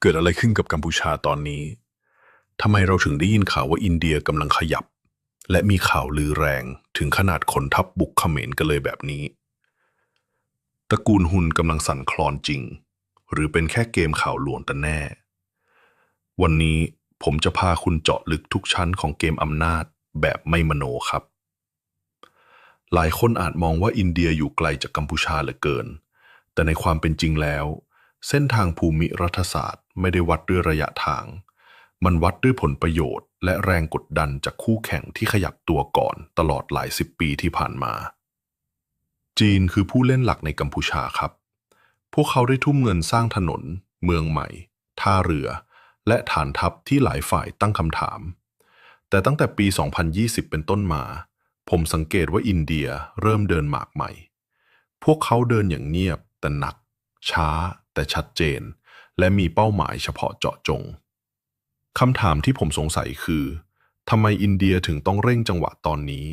เกิดอะไรขึ้นกับกัมพูชาตอนนี้ทำไมเราถึงได้ยินข่าวว่าอินเดียกำลังขยับ และมีข่าวลือแรงถึงขนาดขนทัพบุกเขมรกันเลยแบบนี้ ตระกูลหุนกำลังสั่นคลอนจริง หรือเป็นแค่เกมข่าวลวงแต่แน่ วันนี้ผมจะพาคุณเจาะลึกทุกชั้นของเกมอำนาจแบบไม่มโนครับ หลายคนอาจมองว่าอินเดียอยู่ไกลจากกัมพูชาเหลือเกิน แต่ในความเป็นจริงแล้ว เส้นทางภูมิรัฐศาสตร์ไม่ได้วัดด้วยระยะทาง มันวัดด้วยผลประโยชน์ และแรงกดดันจากคู่แข่งที่ขยับตัวก่อนตลอดหลายสิบปีที่ผ่านมา จีนคือผู้เล่นหลักในกัมพูชาครับ พวกเขาได้ทุ่มเงินสร้างถนน เมืองใหม่ ท่าเรือ และฐานทัพที่หลายฝ่ายตั้งคำถาม แต่ตั้งแต่ปี 2020 เป็นต้นมา ผมสังเกตว่าอินเดียเริ่มเดินหมากใหม่ พวกเขาเดินอย่างเงียบแต่หนัก ช้า แต่ชัดเจน และมีเป้าหมายเฉพาะเจาะจงคำถามที่ผมสงสัยคือทำไมอินเดียถึงต้องเร่งจังหวะตอนนี้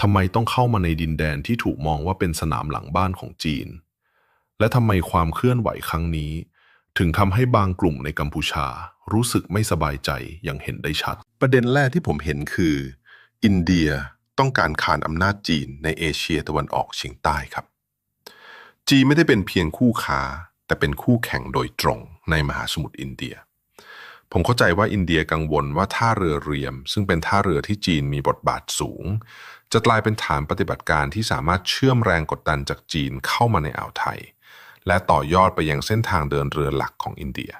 ทำไมต้องเข้ามาในดินแดนที่ถูกมองว่าเป็นสนามหลังบ้านของจีน และทำไมความเคลื่อนไหวครั้งนี้ ถึงทำให้บางกลุ่มในกัมพูชา รู้สึกไม่สบายใจอย่างเห็นได้ชัด ประเด็นแรกที่ผมเห็นคือ อินเดียต้องการขานอำนาจจีนในเอเชียตะวันออกเฉียงใต้ครับ จีนไม่ได้เป็นเพียงคู่ค้า แต่เป็นคู่แข่งโดยตรงในมหาสมุทรอินเดีย ผมเข้าใจว่าอินเดียกังวลว่าท่าเรือเรียม ซึ่งเป็นท่าเรือที่จีนมีบทบาทสูง จะกลายเป็นฐานปฏิบัติการที่สามารถเชื่อมแรงกดดันจากจีนเข้ามาในอ่าวไทย และต่อยอดไปยังเส้นทางเดินเรือหลักของอินเดีย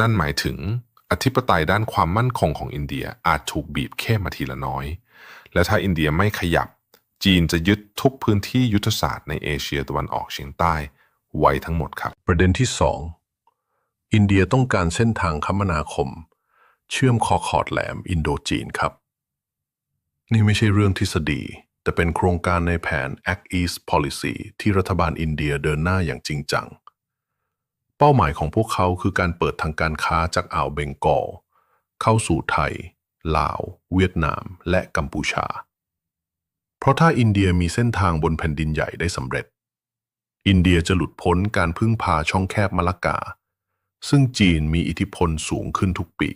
นั่นหมายถึงอธิปไตยด้านความมั่นคงของอินเดียอาจถูกบีบเข้มมาทีละน้อย และถ้าอินเดียไม่ขยับ จีนจะยึดทุกพื้นที่ยุทธศาสตร์ในเอเชียตะวันออกเฉียงใต้ ไว้ทั้งหมดครับ ประเด็นที่สองอินเดียต้องการเส้นทางคมนาคม เชื่อมคอขอดแหลมอินโดจีนครับ นี่ไม่ใช่เรื่องทฤษฎี แต่เป็นโครงการในแผน Act East Policy ที่รัฐบาลอินเดียเดินหน้าอย่างจริงจัง เป้าหมายของพวกเขาคือการเปิดทางการค้าจากอ่าวเบงกอล เข้าสู่ไทย ลาว เวียดนาม และกัมพูชา เพราะถ้าอินเดียมีเส้นทางบนแผ่นดินใหญ่ได้สำเร็จ อินเดียจะหลุดพ้นการพึ่งพาช่องแคบมะละกา ซึ่งจีนมีอิทธิพลสูงขึ้นทุกปี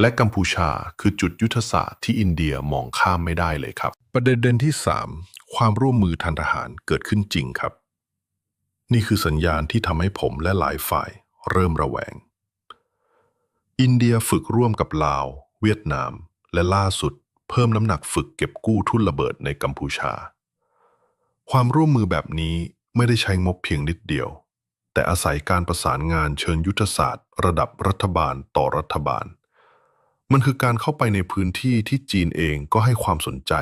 และกัมพูชาคือจุดยุทธศาสตร์ที่อินเดียมองข้ามไม่ได้เลยครับ ประเด็นที่ 3 ความร่วมมือทางทหารเกิดขึ้นจริงครับ นี่คือสัญญาณที่ทำให้ผมและหลายฝ่ายเริ่มระแวง อินเดียฝึกร่วมกับลาว เวียดนาม และล่าสุด เพิ่มน้ำหนักฝึกเก็บกู้ทุ่นระเบิดในกัมพูชา ความร่วมมือแบบนี้ ไม่ได้ใช้งบเพียงนิดเดียว แต่อาศัยการประสานงานเชิงยุทธศาสตร์ ระดับรัฐบาลต่อรัฐบาล มันคือการเข้าไปในพื้นที่ที่จีนเองก็ให้ความสนใจ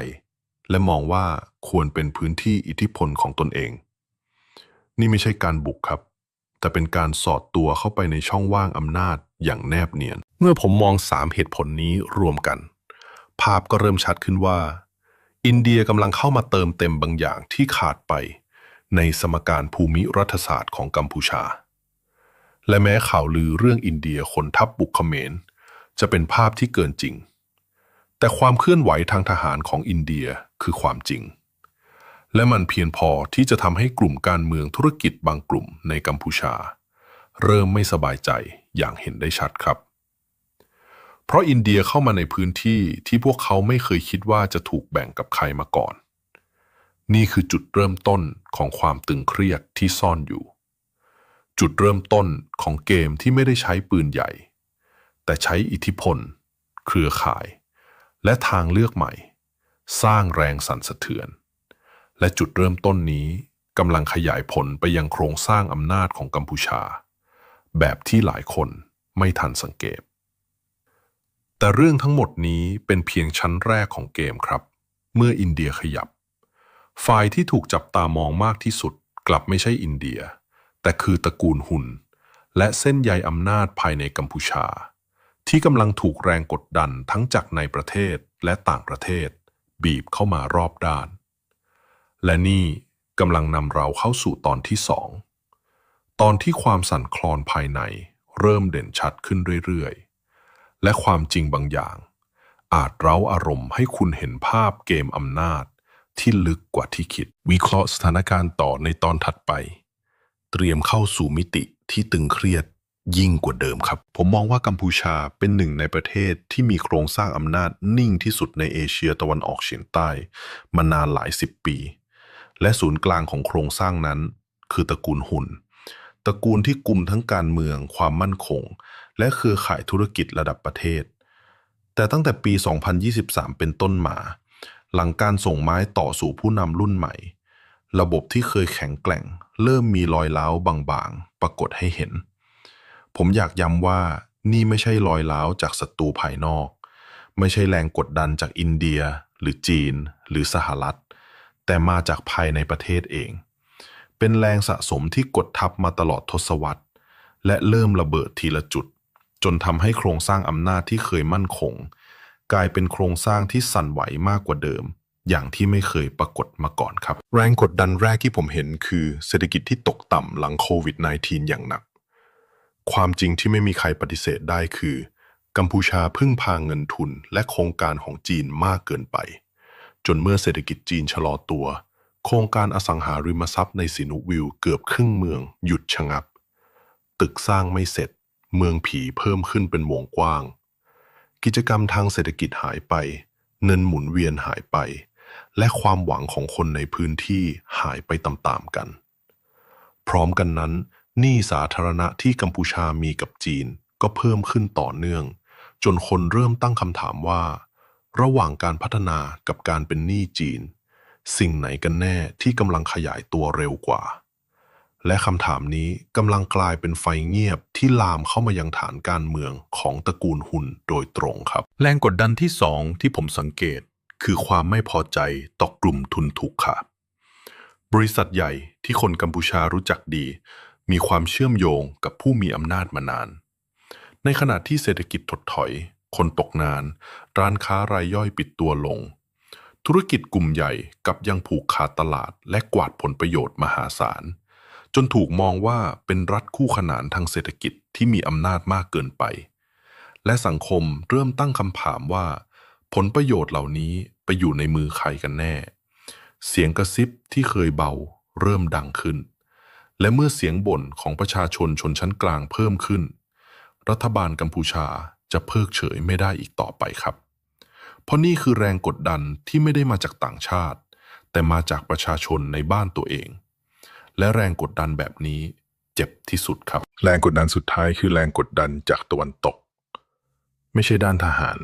และมองว่าควรเป็นพื้นที่อิทธิพลของตนเอง นี่ไม่ใช่การบุกครับ แต่เป็นการสอดตัวเข้าไปในช่องว่างอำนาจอย่างแนบเนียน เมื่อผมมองสามเหตุผลนี้รวมกัน ภาพก็เริ่มชัดขึ้นว่า อินเดียกำลังเข้ามาเติมเต็มบางอย่างที่ขาดไป ในสมการภูมิรัฐศาสตร์ของกัมพูชา และแม้ข่าวลือเรื่องอินเดียคนทัพบุกเขมร จะเป็นภาพที่เกินจริง แต่ความเคลื่อนไหวทางทหารของอินเดียคือความจริง และมันเพียงพอที่จะทำให้กลุ่มการเมืองธุรกิจบางกลุ่มในกัมพูชา เริ่มไม่สบายใจอย่างเห็นได้ชัดครับ เพราะอินเดียเข้ามาในพื้นที่ที่พวกเขาไม่เคยคิดว่าจะถูกแบ่งกับใครมาก่อน นี่คือจุดเริ่มต้นของความตึงเครียดที่ซ่อนอยู่ จุดเริ่มต้นของเกมที่ไม่ได้ใช้ปืนใหญ่ แต่ใช้อิทธิพล เครือข่าย และทางเลือกใหม่ สร้างแรงสั่นสะเทือน และจุดเริ่มต้นนี้กำลังขยายผลไปยังโครงสร้างอำนาจของกัมพูชา แบบที่หลายคนไม่ทันสังเกต แต่เรื่องทั้งหมดนี้เป็นเพียงชั้นแรกของเกมครับ เมื่ออินเดียขยับ ฝ่ายที่ถูกจับตามองมากที่สุดกลับไม่ใช่อินเดีย แต่คือตระกูลหุน และเส้นใยอำนาจภายในกัมพูชา ที่กำลังถูกแรงกดดันทั้งจากในประเทศและต่างประเทศ บีบเข้ามารอบด้าน และนี่กำลังนำเราเข้าสู่ตอนที่สองตอนที่ความสั่นคลอนภายในเริ่มเด่นชัดขึ้นเรื่อยๆ และความจริงบางอย่าง อาจเร้าอารมณ์ให้คุณเห็นภาพเกมอำนาจ ที่ลึกกว่าที่คิด วิเคราะห์สถานการณ์ต่อในตอนถัดไป เตรียมเข้าสู่มิติที่ตึงเครียดยิ่งกว่าเดิมครับ ผมมองว่ากัมพูชาเป็นหนึ่งในประเทศที่มีโครงสร้างอำนาจนิ่งที่สุดในเอเชียตะวันออกเฉียงใต้ มานานหลายสิบปี และศูนย์กลางของโครงสร้างนั้น คือตระกูลหุนตระกูลที่กุมทั้งการเมือง ความมั่นคง และเครือข่ายธุรกิจระดับประเทศ แต่ตั้งแต่ปี 2023 เป็นต้นมา หลังการส่งไม้ต่อสู่ผู้นำรุ่นใหม่ ระบบที่เคยแข็งแกร่ง เริ่มมีรอยร้าวบางๆ ปรากฏให้เห็น ผมอยากย้ำว่านี่ไม่ใช่รอยร้าวจากศัตรูภายนอก ไม่ใช่แรงกดดันจากอินเดีย หรือจีน หรือสหรัฐ แต่มาจากภายในประเทศเอง เป็นแรงสะสมที่กดทับมาตลอดทศวรรษ และเริ่มระเบิดทีละจุด จนทำให้โครงสร้างอำนาจที่เคยมั่นคง กลายเป็นโครงสร้างที่สั่นไหวมากกว่าเดิม อย่างที่ไม่เคยปรากฏมาก่อนครับ แรงกดดันแรกที่ผมเห็นคือเศรษฐกิจที่ตกต่ำหลังโควิด -19 อย่างหนัก ความจริงที่ไม่มีใครปฏิเสธได้คือ กัมพูชาพึ่งพางเงินทุนและโครงการของจีนมากเกินไป จนเมื่อเศรษฐกิจจีนชะลอตัว โครงการอสังหาริมทรัพย์ในสินุวิวเกือบครึ่งเมือง หยุดชะงัก ตึกสร้างไม่เสร็จ เมืองผีเพิ่มขึ้นเป็นวงกว้าง กิจกรรมทางเศรษฐกิจหายไป เงินหมุนเวียนหายไป และความหวังของคนในพื้นที่หายไปตามๆกัน พร้อมกันนั้นหนี้สาธารณะที่กัมพูชามีกับจีนก็เพิ่มขึ้นต่อเนื่อง จนคนเริ่มตั้งคำถามว่า ระหว่างการพัฒนากับการเป็นหนี้จีน สิ่งไหนกันแน่ที่กำลังขยายตัวเร็วกว่า และคำถามนี้กำลังกลายเป็นไฟเงียบที่ลามเข้ามายังฐานการเมืองของตระกูลหุนโดยตรงครับ แรงกดดันที่สองที่ผมสังเกต คือความไม่พอใจต่อกลุ่มทุนถูกขาดบริษัทใหญ่ที่คนกัมพูชารู้จักดี มีความเชื่อมโยงกับผู้มีอำนาจมานาน ในขณะที่เศรษฐกิจถดถอย คนตกงาน ร้านค้ารายย่อยปิดตัวลง ธุรกิจกลุ่มใหญ่กับยังผูกขาดตลาดและกวาดผลประโยชน์มหาศาล จนถูกมองว่าเป็นรัฐคู่ขนานทางเศรษฐกิจที่มีอำนาจมากเกินไป และสังคมเริ่มตั้งคำถามว่า ผลประโยชน์เหล่านี้ไปอยู่ในมือใครกันแน่ เสียงกระซิบที่เคยเบาเริ่มดังขึ้น และเมื่อเสียงบ่นของประชาชนชนชั้นกลางเพิ่มขึ้น รัฐบาลกัมพูชาจะเพิกเฉยไม่ได้อีกต่อไปครับ เพราะนี่คือแรงกดดันที่ไม่ได้มาจากต่างชาติ แต่มาจากประชาชนในบ้านตัวเอง และแรงกดดันแบบนี้เจ็บที่สุดครับ แรงกดดันสุดท้ายคือแรงกดดันจากตะวันตก ไม่ใช่ด้านทหาร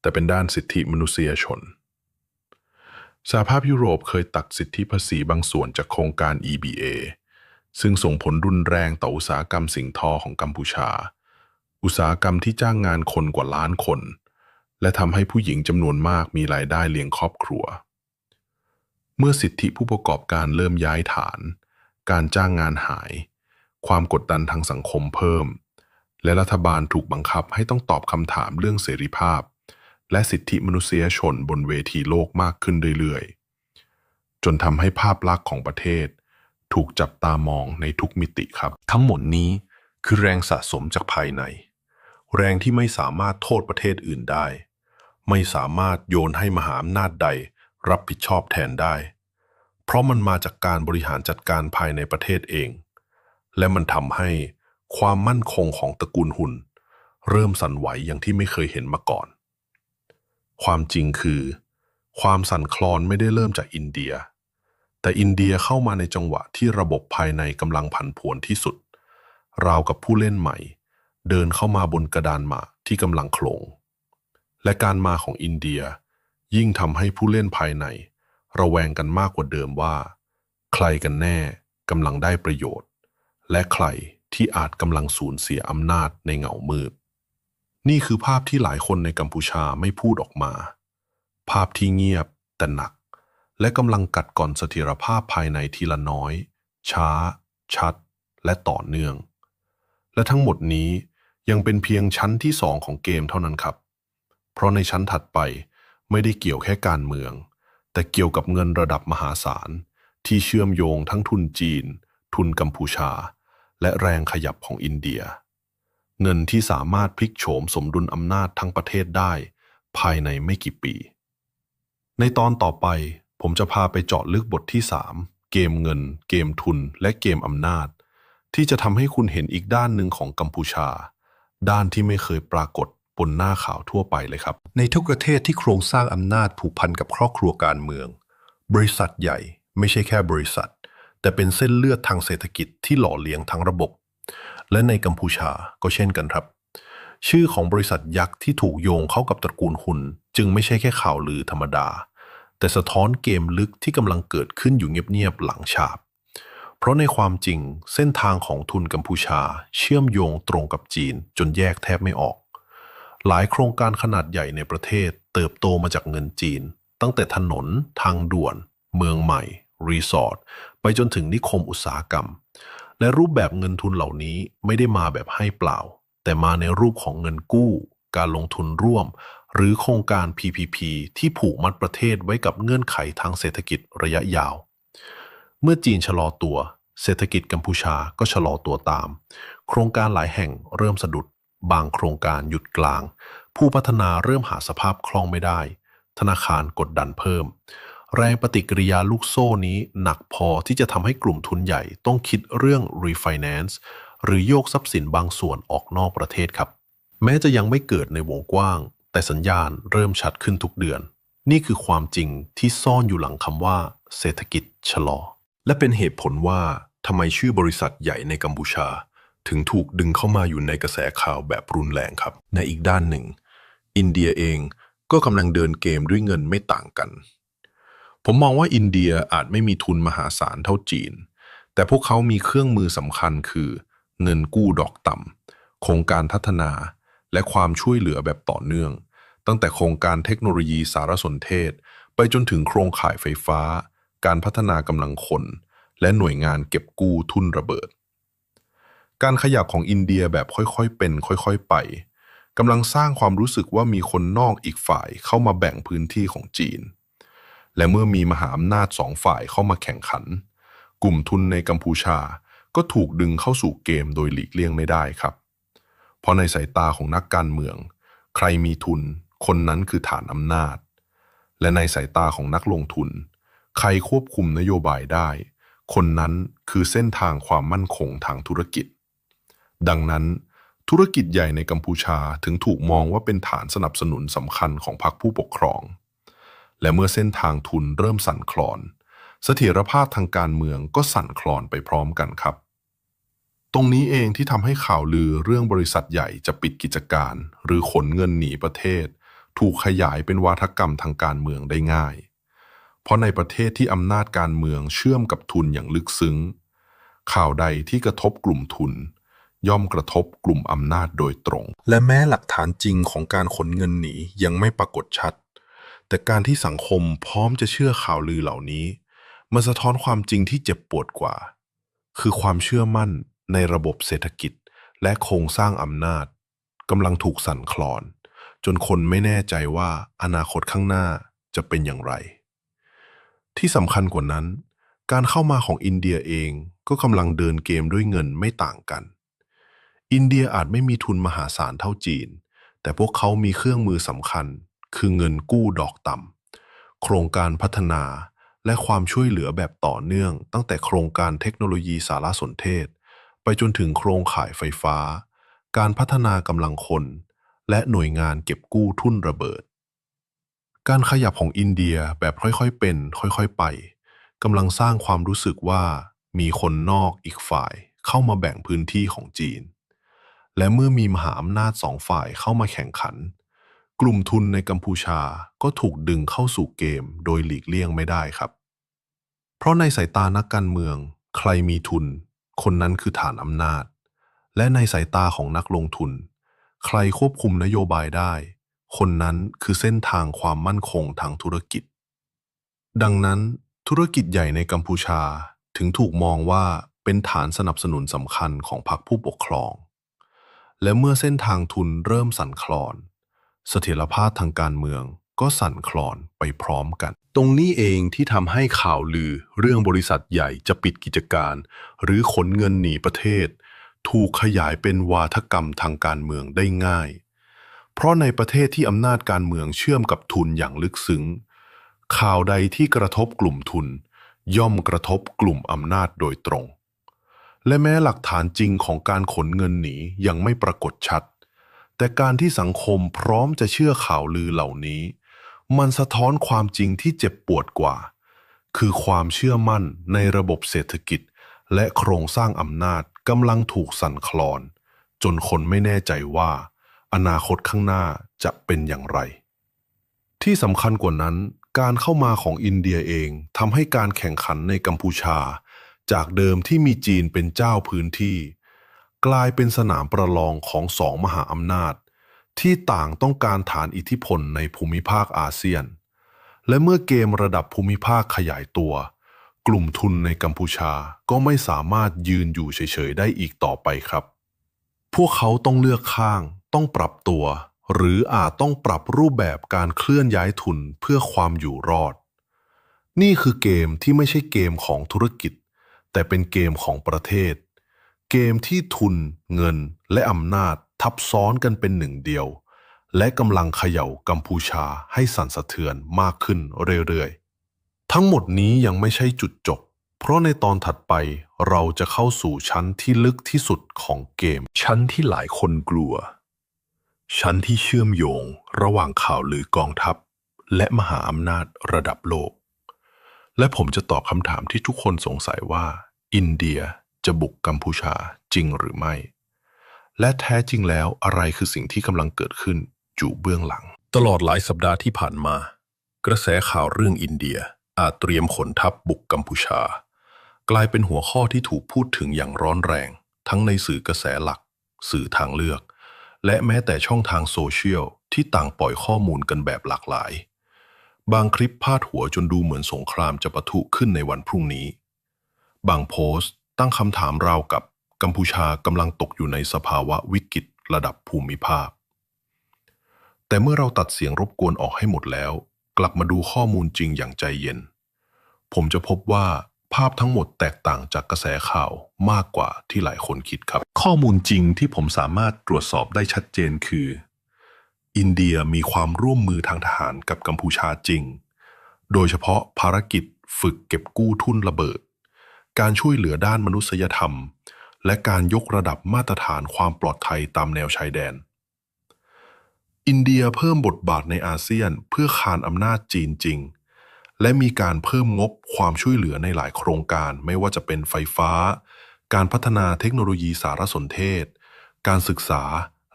แต่เป็นด้านสิทธิมนุษยชนสหภาพยุโรปเคยตัดสิทธิภาษีบางส่วนจากโครงการ EBA ซึ่งส่งผลรุนแรงต่ออุตสาหกรรมสิ่งทอของกัมพูชา อุตสาหกรรมที่จ้างงานคนกว่าล้านคน และทำให้ผู้หญิงจำนวนมากมีรายได้เลี้ยงครอบครัว เมื่อสิทธิผู้ประกอบการเริ่มย้ายฐาน การจ้างงานหาย ความกดดันทางสังคมเพิ่ม และรัฐบาลถูกบังคับให้ต้องตอบคำถามเรื่องเสรีภาพ และสิทธิมนุษยชนบนเวทีโลกมากขึ้นเรื่อยๆ จนทำให้ภาพลักษณ์ของประเทศ ถูกจับตามองในทุกมิติครับ ทั้งหมดนี้คือแรงสะสมจากภายใน แรงที่ไม่สามารถโทษประเทศอื่นได้ ไม่สามารถโยนให้มหาอำนาจใดรับผิดชอบแทนได้ เพราะมันมาจากการบริหารจัดการภายในประเทศเอง และมันทำให้ความมั่นคงของตระกูลหุนเริ่มสั่นไหวอย่างที่ไม่เคยเห็นมาก่อน ความจริงคือ ความสั่นคลอนไม่ได้เริ่มจากอินเดีย แต่อินเดียเข้ามาในจังหวะที่ระบบภายในกำลังผันผวนที่สุด ราวกับผู้เล่นใหม่ เดินเข้ามาบนกระดานหมากที่กำลังโคลงและการมาของอินเดียยิ่งทำให้ผู้เล่นภายใน ระแวงกันมากกว่าเดิมว่า ใครกันแน่กำลังได้ประโยชน์ และใครที่อาจกำลังสูญเสียอำนาจในเงามืด นี่คือภาพที่หลายคนในกัมพูชาไม่พูดออกมา ภาพที่เงียบแต่หนัก และกำลังกัดก่อนเสถียรภาพภายในทีละน้อย ช้า ชัด และต่อเนื่อง และทั้งหมดนี้ยังเป็นเพียงชั้นที่สองของเกมเท่านั้นครับ เพราะในชั้นถัดไปไม่ได้เกี่ยวแค่การเมือง แต่เกี่ยวกับเงินระดับมหาศาล ที่เชื่อมโยงทั้งทุนจีน ทุนกัมพูชา และแรงขยับของอินเดีย เงินที่สามารถพลิกโฉมสมดุลอำนาจทั้งประเทศได้ ภายในไม่กี่ปี ในตอนต่อไปผมจะพาไปเจาะลึกบทที่ 3 เกมเงิน เกมทุน และเกมอำนาจ ที่จะทำให้คุณเห็นอีกด้านหนึ่งของกัมพูชา ด้านที่ไม่เคยปรากฏ บนหน้าข่าวทั่วไปเลยครับ ในทุกประเทศที่โครงสร้างอำนาจผูกพันกับครอบครัวการเมือง บริษัทใหญ่ไม่ใช่แค่บริษัท แต่เป็นเส้นเลือดทางเศรษฐกิจที่หล่อเลี้ยงทั้งระบบ และในกัมพูชาก็เช่นกันครับ ชื่อของบริษัทยักษ์ที่ถูกโยงเข้ากับตระกูลหุนจึงไม่ใช่แค่ข่าวลือธรรมดา แต่สะท้อนเกมลึกที่กำลังเกิดขึ้นอยู่เงียบๆหลังฉากเพราะในความจริงเส้นทางของทุนกัมพูชา เชื่อมโยงตรงกับจีนจนแยกแทบไม่ออก หลายโครงการขนาดใหญ่ในประเทศเติบโตมาจากเงินจีน ตั้งแต่ถนน ทางด่วน เมืองใหม่ รีสอร์ท ไปจนถึงนิคมอุตสาหกรรม และรูปแบบเงินทุนเหล่านี้ไม่ได้มาแบบให้เปล่า แต่มาในรูปของเงินกู้ การลงทุนร่วม หรือโครงการ PPP ที่ผูกมัดประเทศไว้กับเงื่อนไขทางเศรษฐกิจระยะยาว เมื่อจีนชะลอตัว เศรษฐกิจกัมพูชาก็ชะลอตัวตาม โครงการหลายแห่งเริ่มสะดุด บางโครงการหยุดกลาง ผู้พัฒนาเริ่มหาสภาพคล่องไม่ได้ ธนาคารกดดันเพิ่ม แรงปฏิกิริยาลูกโซ่นี้หนักพอที่จะทำให้กลุ่มทุนใหญ่ต้องคิดเรื่อง refinance หรือโยกทรัพย์สินบางส่วนออกนอกประเทศครับ แม้จะยังไม่เกิดในวงกว้าง แต่สัญญาณเริ่มชัดขึ้นทุกเดือน นี่คือความจริงที่ซ่อนอยู่หลังคำว่า เศรษฐกิจชะลอ และเป็นเหตุผลว่าทำไมชื่อบริษัทใหญ่ในกัมพูชา ถึงถูกดึงเข้ามาอยู่ในกระแสข่าวแบบรุนแรงครับ ในอีกด้านหนึ่ง อินเดียเองก็กำลังเดินเกมด้วยเงินไม่ต่างกัน ผมมองว่าอินเดียอาจไม่มีทุนมหาศาลเท่าจีน แต่พวกเขามีเครื่องมือสำคัญคือ เงินกู้ดอกต่ำโครงการพัฒนา และความช่วยเหลือแบบต่อเนื่อง ตั้งแต่โครงการเทคโนโลยีสารสนเทศ ไปจนถึงโครงข่ายไฟฟ้า การพัฒนากำลังคน และหน่วยงานเก็บกู้ทุนระเบิด การขยับของอินเดียแบบค่อยๆเป็น ค่อยๆไปกำลังสร้างความรู้สึกว่ามีคนนอกอีกฝ่ายเข้ามาแบ่งพื้นที่ของจีน และเมื่อมีมหาอำนาจสองฝ่ายเข้ามาแข่งขัน กลุ่มทุนในกัมพูชาก็ถูกดึงเข้าสู่เกมโดยหลีกเลี่ยงไม่ได้ครับ เพราะในสายตาของนักการเมือง ใครมีทุน คนนั้นคือฐานอำนาจ และในสายตาของนักลงทุน ใครควบคุมนโยบายได้ คนนั้นคือเส้นทางความมั่นคงทางธุรกิจ ดังนั้น ธุรกิจใหญ่ในกัมพูชาถึงถูกมองว่าเป็นฐานสนับสนุนสำคัญของพรรคผู้ปกครอง และเมื่อเส้นทางทุนเริ่มสั่นคลอน เสถียรภาพทางการเมืองก็สั่นคลอนไปพร้อมกันครับ ตรงนี้เองที่ทำให้ข่าวลือเรื่องบริษัทใหญ่จะปิดกิจการ หรือขนเงินหนีประเทศ ถูกขยายเป็นวาทกรรมทางการเมืองได้ง่ายเพราะในประเทศที่อำนาจการเมืองเชื่อมกับทุนอย่างลึกซึ้ง ข่าวใดที่กระทบกลุ่มทุน ย่อมกระทบกลุ่มอำนาจโดยตรง และแม้หลักฐานจริงของการขนเงินหนียังไม่ปรากฏชัด แต่การที่สังคมพร้อมจะเชื่อข่าวลือเหล่านี้ มันสะท้อนความจริงที่เจ็บปวดกว่า คือความเชื่อมั่นในระบบเศรษฐกิจ และโครงสร้างอำนาจกำลังถูกสั่นคลอน จนคนไม่แน่ใจว่าอนาคตข้างหน้าจะเป็นอย่างไร ที่สำคัญกว่านั้น การเข้ามาของอินเดียเองก็กำลังเดินเกมด้วยเงินไม่ต่างกัน อินเดียอาจไม่มีทุนมหาศาลเท่าจีน แต่พวกเขามีเครื่องมือสำคัญ คือเงินกู้ดอกต่ำโครงการพัฒนาและความช่วยเหลือแบบต่อเนื่อง ตั้งแต่โครงการเทคโนโลยีสารสนเทศ ไปจนถึงโครงข่ายไฟฟ้า การพัฒนากำลังคน และหน่วยงานเก็บกู้ทุนระเบิด การขยับของอินเดียแบบค่อยๆเป็น ค่อยๆไปกำลังสร้างความรู้สึกว่ามีคนนอกอีกฝ่ายเข้ามาแบ่งพื้นที่ของจีน และเมื่อมีมหาอำนาจสองฝ่ายเข้ามาแข่งขัน กลุ่มทุนในกัมพูชาก็ถูกดึงเข้าสู่เกมโดยหลีกเลี่ยงไม่ได้ครับ เพราะในสายตานักการเมือง ใครมีทุน คนนั้นคือฐานอำนาจ และในสายตาของนักลงทุน ใครควบคุมนโยบายได้ คนนั้นคือเส้นทางความมั่นคงทางธุรกิจ ดังนั้นธุรกิจใหญ่ในกัมพูชาถึงถูกมองว่าเป็นฐานสนับสนุนสำคัญของพรรคผู้ปกครอง และเมื่อเส้นทางทุนเริ่มสั่นคลอน เสถียรภาพทางการเมืองก็สั่นคลอนไปพร้อมกัน ตรงนี้เองที่ทำให้ข่าวลือเรื่องบริษัทใหญ่จะปิดกิจการ หรือขนเงินหนีประเทศ ถูกขยายเป็นวาทกรรมทางการเมืองได้ง่าย เพราะในประเทศที่อำนาจการเมืองเชื่อมกับทุนอย่างลึกซึ้ง ข่าวใดที่กระทบกลุ่มทุน ย่อมกระทบกลุ่มอำนาจโดยตรง และแม้หลักฐานจริงของการขนเงินหนียังไม่ปรากฏชัด แต่การที่สังคมพร้อมจะเชื่อข่าวลือเหล่านี้ มันสะท้อนความจริงที่เจ็บปวดกว่า คือความเชื่อมั่นในระบบเศรษฐกิจ และโครงสร้างอำนาจกำลังถูกสั่นคลอน จนคนไม่แน่ใจว่า อนาคตข้างหน้าจะเป็นอย่างไร ที่สำคัญกว่านั้น การเข้ามาของอินเดียเองทำให้การแข่งขันในกัมพูชา จากเดิมที่มีจีนเป็นเจ้าพื้นที่ กลายเป็นสนามประลองของสองมหาอำนาจ ที่ต่างต้องการฐานอิทธิพลในภูมิภาคอาเซียน และเมื่อเกมระดับภูมิภาคขยายตัว กลุ่มทุนในกัมพูชาก็ไม่สามารถยืนอยู่เฉยๆได้อีกต่อไปครับ พวกเขาต้องเลือกข้างต้องปรับตัว หรืออาจต้องปรับรูปแบบการเคลื่อนย้ายทุนเพื่อความอยู่รอด นี่คือเกมที่ไม่ใช่เกมของธุรกิจ แต่เป็นเกมของประเทศ เกมที่ทุนเงินและอำนาจทับซ้อนกันเป็นหนึ่งเดียว และกำลังเขย่ากัมพูชาให้สั่นสะเทือนมากขึ้นเรื่อยๆ ทั้งหมดนี้ยังไม่ใช่จุดจบ เพราะในตอนถัดไปเราจะเข้าสู่ชั้นที่ลึกที่สุดของเกม ชั้นที่หลายคนกลัว ชั้นที่เชื่อมโยงระหว่างข่าวลือกองทัพ และมหาอำนาจระดับโลก และผมจะตอบคำถามที่ทุกคนสงสัยว่า อินเดียจะบุกกัมพูชาจริงหรือไม่ และแท้จริงแล้วอะไรคือสิ่งที่กำลังเกิดขึ้นอยู่เบื้องหลัง ตลอดหลายสัปดาห์ที่ผ่านมา กระแสข่าวเรื่องอินเดียอาจเตรียมขนทัพบุกกัมพูชา กลายเป็นหัวข้อที่ถูกพูดถึงอย่างร้อนแรง ทั้งในสื่อกระแสหลัก สื่อทางเลือก และแม้แต่ช่องทางโซเชียลที่ต่างปล่อยข้อมูลกันแบบหลากหลาย บางคลิปพาดหัวจนดูเหมือนสงครามจะปะทุขึ้นในวันพรุ่งนี้ บางโพสต์ตั้งคำถามราวกับกัมพูชากำลังตกอยู่ในสภาวะวิกฤตระดับภูมิภาค แต่เมื่อเราตัดเสียงรบกวนออกให้หมดแล้ว กลับมาดูข้อมูลจริงอย่างใจเย็น ผมจะพบว่าภาพทั้งหมดแตกต่างจากกระแสข่าวมากกว่าที่หลายคนคิดครับ ข้อมูลจริงที่ผมสามารถตรวจสอบได้ชัดเจนคือ อินเดียมีความร่วมมือทางทหารกับกัมพูชาจริง โดยเฉพาะภารกิจฝึกเก็บกู้ทุนระเบิด การช่วยเหลือด้านมนุษยธรรม และการยกระดับมาตรฐานความปลอดภัยตามแนวชายแดน อินเดียเพิ่มบทบาทในอาเซียนเพื่อคานอำนาจจีนจริง และมีการเพิ่มงบความช่วยเหลือในหลายโครงการไม่ว่าจะเป็นไฟฟ้า การพัฒนาเทคโนโลยีสารสนเทศ การศึกษา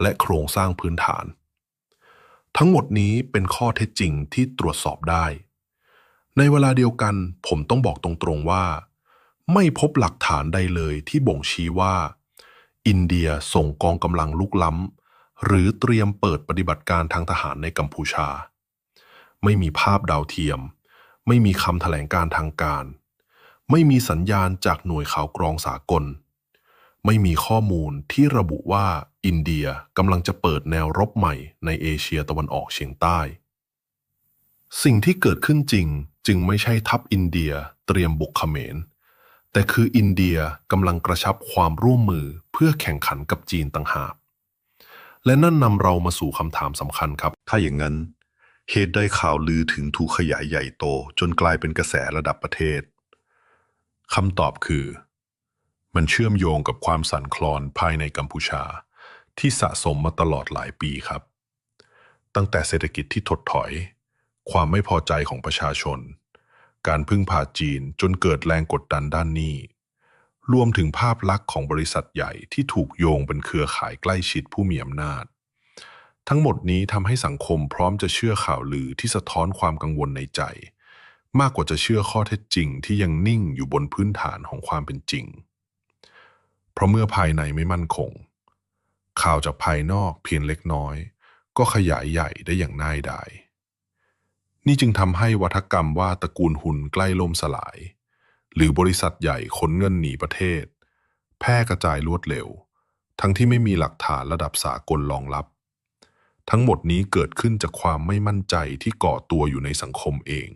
และโครงสร้างพื้นฐาน ทั้งหมดนี้เป็นข้อเท็จจริงที่ตรวจสอบได้ ในเวลาเดียวกันผมต้องบอกตรงๆว่า ไม่พบหลักฐานใดเลยที่บ่งชี้ว่า อินเดียส่งกองกำลังลุกล้ำหรือเตรียมเปิดปฏิบัติการทางทหารในกัมพูชา ไม่มีภาพดาวเทียม ไม่มีคำแถลงการทางการ ไม่มีสัญญาณจากหน่วยข่าวกรองสากล ไม่มีข้อมูลที่ระบุว่าอินเดียกำลังจะเปิดแนวรบใหม่ในเอเชียตะวันออกเฉียงใต้ สิ่งที่เกิดขึ้นจริงจึงไม่ใช่ทัพอินเดียเตรียมบุกเขมร แต่คืออินเดียกำลังกระชับความร่วมมือเพื่อแข่งขันกับจีนต่างหาก และนั่นนำเรามาสู่คำถามสำคัญครับ ถ้าอย่างนั้น เหตุใดข่าวลือถึงถูกขยายใหญ่โตจนกลายเป็นกระแสระดับประเทศคำตอบคือ มันเชื่อมโยงกับความสั่นคลอนภายในกัมพูชา ที่สะสมมาตลอดหลายปีครับ ตั้งแต่เศรษฐกิจที่ถดถอย ความไม่พอใจของประชาชน การพึ่งพาจีนจนเกิดแรงกดดันด้านหนี้ รวมถึงภาพลักษณ์ของบริษัทใหญ่ที่ถูกโยงเป็นเครือข่ายใกล้ชิดผู้มีอำนาจ ทั้งหมดนี้ทำให้สังคมพร้อมจะเชื่อข่าวลือที่สะท้อนความกังวลในใจ มากกว่าจะเชื่อข้อเท็จจริงที่ยังนิ่งอยู่บนพื้นฐานของความเป็นจริง เพราะเมื่อภายในไม่มั่นคง ข่าวจากภายนอกเพียงเล็กน้อย ก็ขยายใหญ่ได้อย่างง่ายดาย นี่จึงทำให้วัฒกรรมว่าตระกูลหุ่นใกล้ล่มสลาย หรือบริษัทใหญ่ขนเงินหนีประเทศ แพร่กระจายรวดเร็ว ทั้งที่ไม่มีหลักฐานระดับสากลรองรับ ทั้งหมดนี้เกิดขึ้นจากความไม่มั่นใจที่ก่อตัวอยู่ในสังคมเอง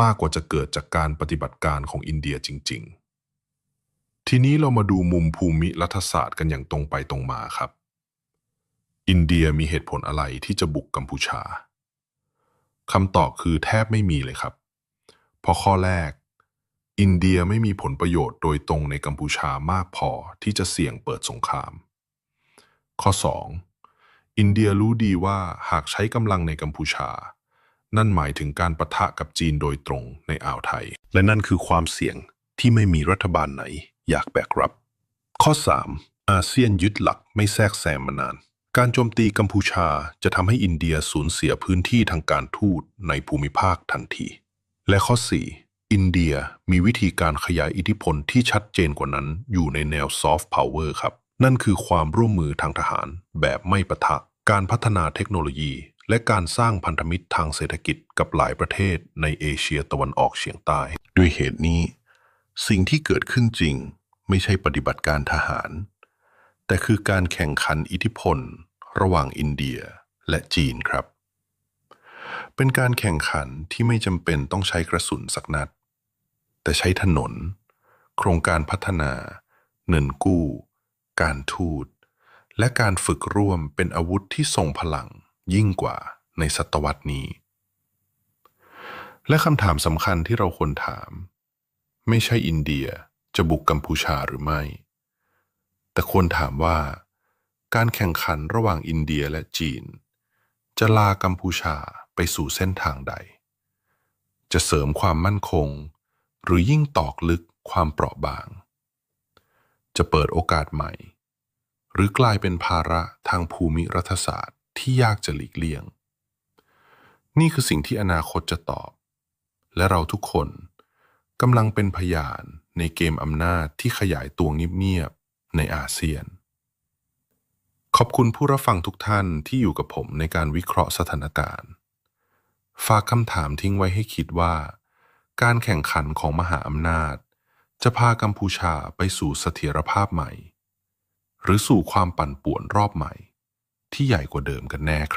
มากกว่าจะเกิดจากการปฏิบัติการของอินเดียจริง ๆ ทีนี้เรามาดูมุมภูมิรัฐศาสตร์กันอย่างตรงไปตรงมาครับ อินเดียมีเหตุผลอะไรที่จะบุกกัมพูชาคำตอบคือแทบไม่มีเลยครับ เพราะข้อแรก อินเดียไม่มีผลประโยชน์โดยตรงในกัมพูชามากพอที่จะเสี่ยงเปิดสงคราม ข้อ 2. อินเดียรู้ดีว่าหากใช้กำลังในกัมพูชา นั่นหมายถึงการประทะกับจีนโดยตรงในอ่าวไทย และนั่นคือความเสี่ยงที่ไม่มีรัฐบาลไหน อยากแบกรับ ข้อ 3. อาเซียนยึดหลักไม่แทรกแซงมานาน การโจมตีกัมพูชาจะทำให้อินเดียสูญเสียพื้นที่ทางการทูตในภูมิภาคทันที และข้อ 4. อินเดียมีวิธีการขยายอิทธิพลที่ชัดเจนกว่านั้นอยู่ในแนวซอฟต์พาวเวอร์ครับ นั่นคือความร่วมมือทางทหารแบบไม่ปะทะ การพัฒนาเทคโนโลยี และการสร้างพันธมิตรทางเศรษฐกิจกับหลายประเทศในเอเชียตะวันออกเฉียงใต้ ด้วยเหตุนี้ สิ่งที่เกิดขึ้นจริงไม่ใช่ปฏิบัติการทหาร แต่คือการแข่งขันอิทธิพล ระหว่างอินเดียและจีนครับ เป็นการแข่งขันที่ไม่จำเป็นต้องใช้กระสุนสักนัด แต่ใช้ถนน โครงการพัฒนาเงินกู้ การทูต และการฝึกร่วมเป็นอาวุธที่ทรงพลังยิ่งกว่าในศตวรรษนี้ และคำถามสำคัญที่เราควรถาม ไม่ใช่อินเดียจะบุกกัมพูชาหรือไม่ แต่ควรถามว่า การแข่งขันระหว่างอินเดียและจีน จะลากัมพูชาไปสู่เส้นทางใด จะเสริมความมั่นคง หรือยิ่งตอกลึกความเปราะบาง จะเปิดโอกาสใหม่ หรือกลายเป็นภาระทางภูมิรัฐศาสตร์ที่ยากจะหลีกเลี่ยง นี่คือสิ่งที่อนาคตจะตอบ และเราทุกคน กำลังเป็นพยานในเกมอำนาจที่ขยายตัวเงียบๆในอาเซียน ขอบคุณผู้รับฟังทุกท่านที่อยู่กับผมในการวิเคราะห์สถานการณ์ ฝากคำถามทิ้งไว้ให้คิดว่า การแข่งขันของมหาอำนาจ จะพากัมพูชาไปสู่เสถียรภาพใหม่ หรือสู่ความปั่นป่วนรอบใหม่ ที่ใหญ่กว่าเดิมกันแน่ครับ